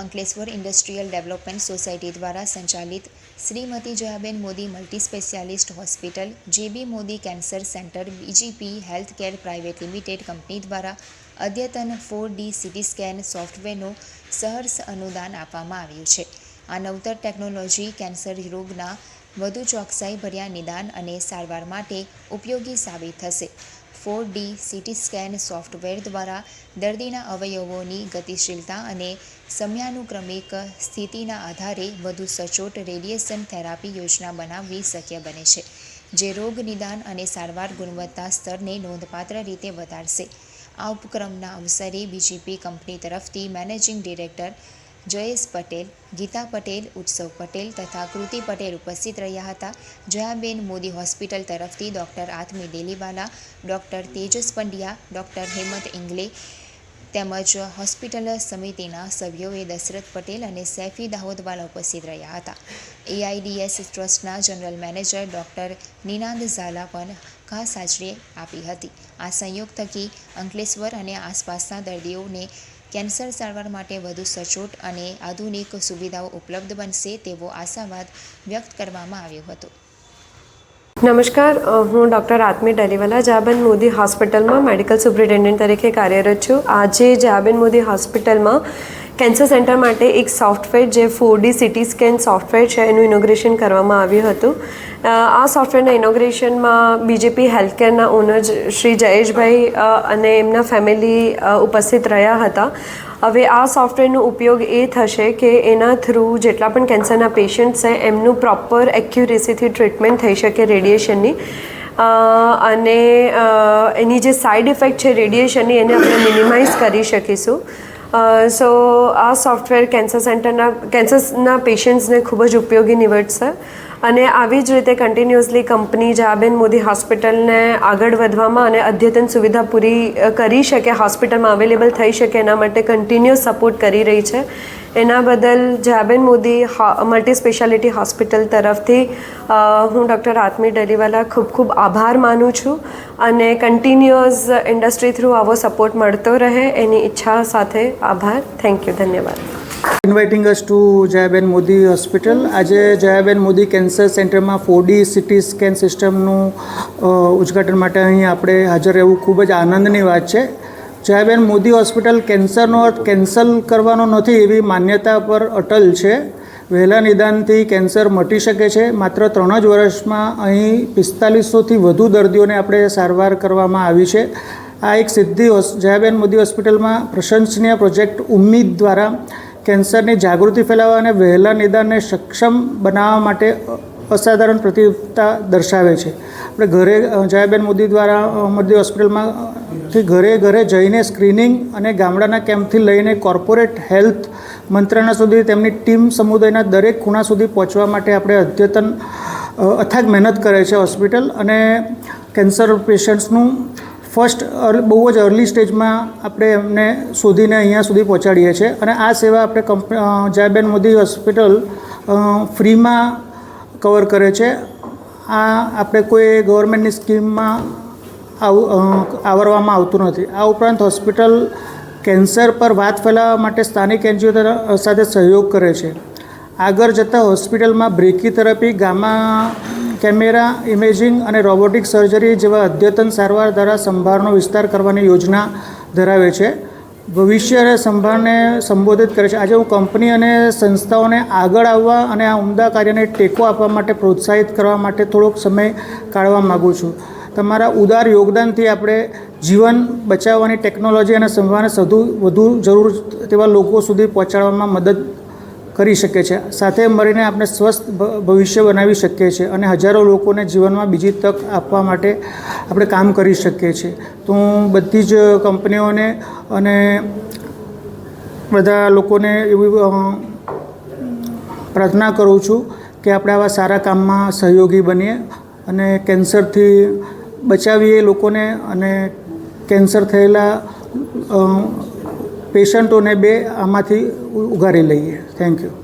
Ankleshwar industrial development society દ્વારા સંચાલિત Shrimati Jayaben Modi multi specialist hospital, JB Modi cancer centre, BGP health care private limited company દ્વારા અદ્યતન four D CT scan સોફ્ટવેરનું સહર્ષ અનુદાન આપવામાં આવ્યું છે. આ નવતર ટેકનોલોજી કેન્સર રોગના વધુ ચોકસાઈભર્યા નિદાન અને સારવાર માટે ઉપયોગી સાબિત થશે. Four D CT scan software દ્વારા દર્દીના અવયવોની ગતિશીલતા અને સમયાનુક્રમિક સ્થિતિના આધારે વધુ સચોટ રેડિયેશન થેરાપી યોજના બનાવવી શક્ય બને છે, જે રોગ નિદાન અને સારવાર ગુણવત્તા સ્તરને નોંધપાત્ર રીતે વધારશે. આ ઉપક્રમના અવસરે બીજીપી કંપની તરફથી મેનેજિંગ ડિરેક્ટર જયેશ પટેલ, ગીતા પટેલ, ઉત્સવ પટેલ તથા કૃતિ પટેલ ઉપસ્થિત રહ્યા હતા. જયાબેન મોદી હોસ્પિટલ તરફથી doctor Atmi Deliwala doctor Tejas Pandya, doctor Hemant Ingle તેમજ હોસ્પિટલ સમિતિના સભ્યોએ દશરથ પટેલ અને સૈફી દાહોદવાલા ઉપસ્થિત રહ્યા હતા. એઆઈડીએસ ટ્રસ્ટના general manager doctor Ninad Zala પણ ખાસ હાજરી આપી હતી. આ સંયોગ થકી અંકલેશ્વર અને આસપાસના દર્દીઓને કેન્સર સારવાર માટે વધુ સચોટ અને આધુનિક સુવિધાઓ ઉપલબ્ધ બનશે તેવો આશાવાદ વ્યક્ત કરવામાં આવ્યો હતો. નમસ્કાર. હું ડૉક્ટર આત્મી ડલીવાલા જાબેન મોદી હોસ્પિટલમાં મેડિકલ સુપ્રિન્ટેન્ડન્ટ તરીકે કાર્યરત છું. આજે જાબેન મોદી હોસ્પિટલમાં કેન્સર સેન્ટર માટે એક સોફ્ટવેર જે four D CT scan software છે, એનું ઇનોગ્રેશન કરવામાં આવ્યું હતું. આ સોફ્ટવેરના ઇનોગ્રેશનમાં બીજેપી હેલ્થકેરના ઓનર શ્રી જયેશભાઈ અને એમના ફેમિલી ઉપસ્થિત રહ્યા હતા. હવે આ સોફ્ટવેરનો ઉપયોગ એ થશે કે એના થ્રુ જેટલા પણ કેન્સરના પેશન્ટ છે, એમનું પ્રોપર એક્યુરેસીથી ટ્રીટમેન્ટ થઈ શકે રેડિયેશનની. અને એની જે સાઇડ ઇફેક્ટ છે રેડિયેશનની, એને આપણે મિનિમાઇઝ કરી શકીશું. સો આ સોફ્ટવેર કેન્સર સેન્ટરના કેન્સરના પેશન્ટ્સને ખૂબ જ ઉપયોગી નીવડશે. અને આવી જ રીતે કન્ટિન્યુઅસલી કંપની જાબેન મોદી હોસ્પિટલને આગળ વધવામાં અને અદ્યતન સુવિધા પૂરી કરી શકે, હોસ્પિટલમાં અવેલેબલ થઈ શકે એના માટે કન્ટિન્યુઅસ સપોર્ટ કરી રહી છે. એના બદલ Jaben Modi multi speciality hospital તરફથી હું ડૉક્ટર આત્મી ડલીવાલા ખૂબ ખૂબ આભાર માનું છું અને કન્ટિન્યુઅસ ઇન્ડસ્ટ્રી થ્રુ આવો સપોર્ટ મળતો રહે એની ઈચ્છા સાથે આભાર. થેન્ક યુ ધન્યવાદ. Inviting us to Jayaben Modi hospital આજે જયાબેન મોદી કેન્સર સેન્ટરમાં ફોરડી સિટી સ્કેન સિસ્ટમનું ઉદઘાટન માટે અહીં આપણે હાજર રહેવું ખૂબ જ આનંદની વાત છે. જયાબેન મોદી હોસ્પિટલ કેન્સરનો અર્થ કેન્સલ કરવાનો નથી એવી માન્યતા પર અટલ છે. વહેલા નિદાનથી કેન્સર મટી શકે છે. માત્ર ત્રણ જ વર્ષમાં અહીં પિસ્તાલીસોથી વધુ દર્દીઓને આપણે સારવાર કરવામાં આવી છે. આ એક સિદ્ધિ જયાબેન મોદી હોસ્પિટલમાં પ્રશંસનીય પ્રોજેક્ટ ઉમ્મીદ દ્વારા કેન્સરની જાગૃતિ ફેલાવવા અને વહેલા નિદાનને સક્ષમ બનાવવા માટે અસાધારણ પ્રતિભા દર્શાવે છે. આપણે ઘરે જયાબેન મોદી દ્વારા મોદી હોસ્પિટલમાં થી ઘરે ઘરે જઈને સ્ક્રીનિંગ અને ગામડાના કેમ્પથી લઈને કોર્પોરેટ હેલ્થ મંત્રાલય સુધી તેમની ટીમ સમુદાયના દરેક ખૂણા સુધી પહોંચવા માટે આપણે અદ્યતન અથાગ મહેનત કરે છે હોસ્પિટલ અને કેન્સર પેશન્ટ્સનું ફર્સ્ટ બહુ જ અર્લી સ્ટેજમાં આપણે એમને શોધીને અહીંયા સુધી પહોંચાડીએ છીએ. અને આ સેવા આપણે કંપ જયાબેન મોદી હોસ્પિટલ ફ્રીમાં કવર કરે છે. આ આપણે કોઈ ગવર્મેન્ટની સ્કીમમાં આવું આવરવામાં આવતું નથી. આ ઉપરાંત હોસ્પિટલ કેન્સર પર વાત ફેલાવવા માટે સ્થાનિક એનજીઓ સાથે સહયોગ કરે છે. આગળ જતાં હોસ્પિટલમાં brachytherapy gamma camera, imaging અને રોબોટિક સર્જરી જેવા અદ્યતન સારવાર દ્વારા સંભાળનો વિસ્તાર કરવાની યોજના ધરાવે છે. ભવિષ્ય અને સંભાળને સંબોધિત કરે છે. આજે હું કંપની અને સંસ્થાઓને આગળ આવવા અને આ ઉમદા કાર્યને ટેકો આપવા માટે પ્રોત્સાહિત કરવા માટે થોડોક સમય કાઢવા માગું છું. તમારા ઉદાર યોગદાનથી આપણે જીવન બચાવવાની ટેકનોલોજી અને સંભાળને સધુ વધુ જરૂર તેવા લોકો સુધી પહોંચાડવામાં મદદ કરી શકે છે. સાથે મળીને આપણે સ્વસ્થ ભવિષ્ય બનાવી શકીએ છીએ અને હજારો લોકોને જીવનમાં બીજી તક આપવા માટે આપણે કામ કરી શકીએ છીએ. તો હું બધી જ કંપનીઓને અને બધા લોકોને એવી પ્રાર્થના કરું છું કે આપણે આવા સારા કામમાં સહયોગી બનીએ અને કેન્સરથી બચાવીએ લોકોને અને કેન્સર થયેલા પેશન્ટોને બે આમાંથી ઉગારી લઈએ. Thank you